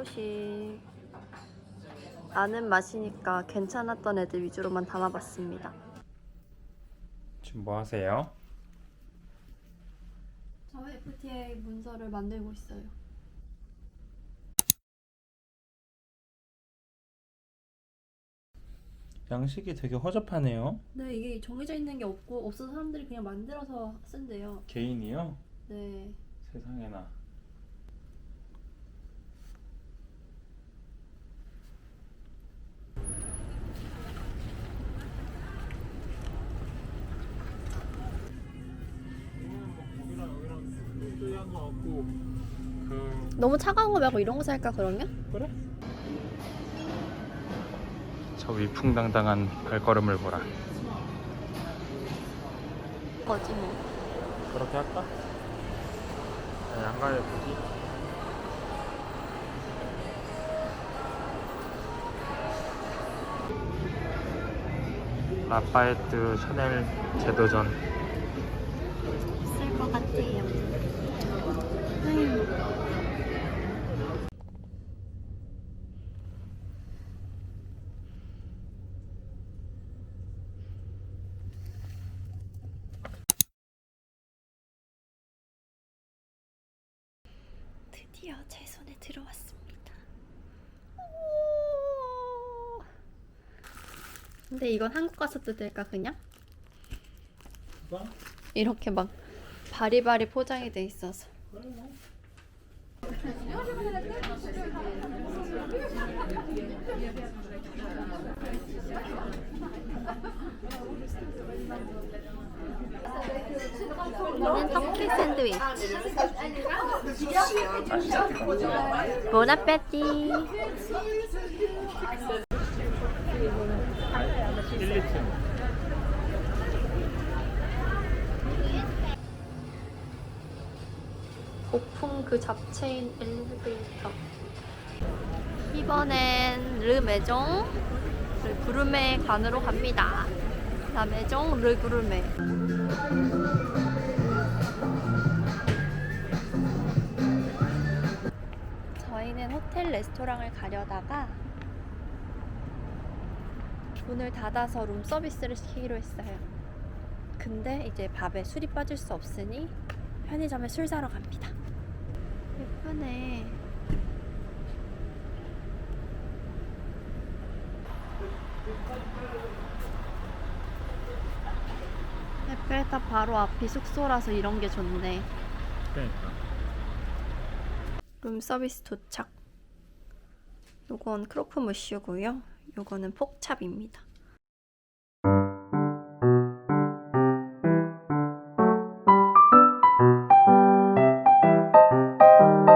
초식. 아는 맛이니까 괜찮았던 애들 위주로만 담아봤습니다. 지금 뭐 하세요? 저 FTA 문서를 만들고 있어요. 양식이 되게 허접하네요. 네, 이게 정해져 있는 게 없고 없어서 사람들이 그냥 만들어서 쓴대요. 개인이요? 네. 세상에나. 너무 차가운 거 말고 이런 거 살까 그러면? 그래? 저 위풍당당한 발걸음을 보라. 거지 뭐. 그렇게 할까? 아니, 안 가요 굳이? 라파에트 샤넬 제도전 있을 것 같아요. 드디어 제 손에 들어왔습니다. 오! 근데 이건 한국 가서도 될까 그냥? 이렇게 막 바리바리 포장이 돼 있어서 이는 터키 샌드위치. 보나페티 1, 2층 고풍 그 잡채인 엘리베이터. 이번엔 르메종 르 구르메 관으로 갑니다. 라메종 르 구르메 레스토랑을 가려다가 문을 닫아서 룸 서비스를 시키기로 했어요 근데 이제 밥에 술이 빠질 수 없으니 편의점에 술 사러 갑니다. 예쁘네. 에펠탑 바로 앞이 숙소라서 이런 게 좋네. 그러니까 룸 서비스 도착. 요건 크로프 무쉬고요. 요거는 폭찹입니다.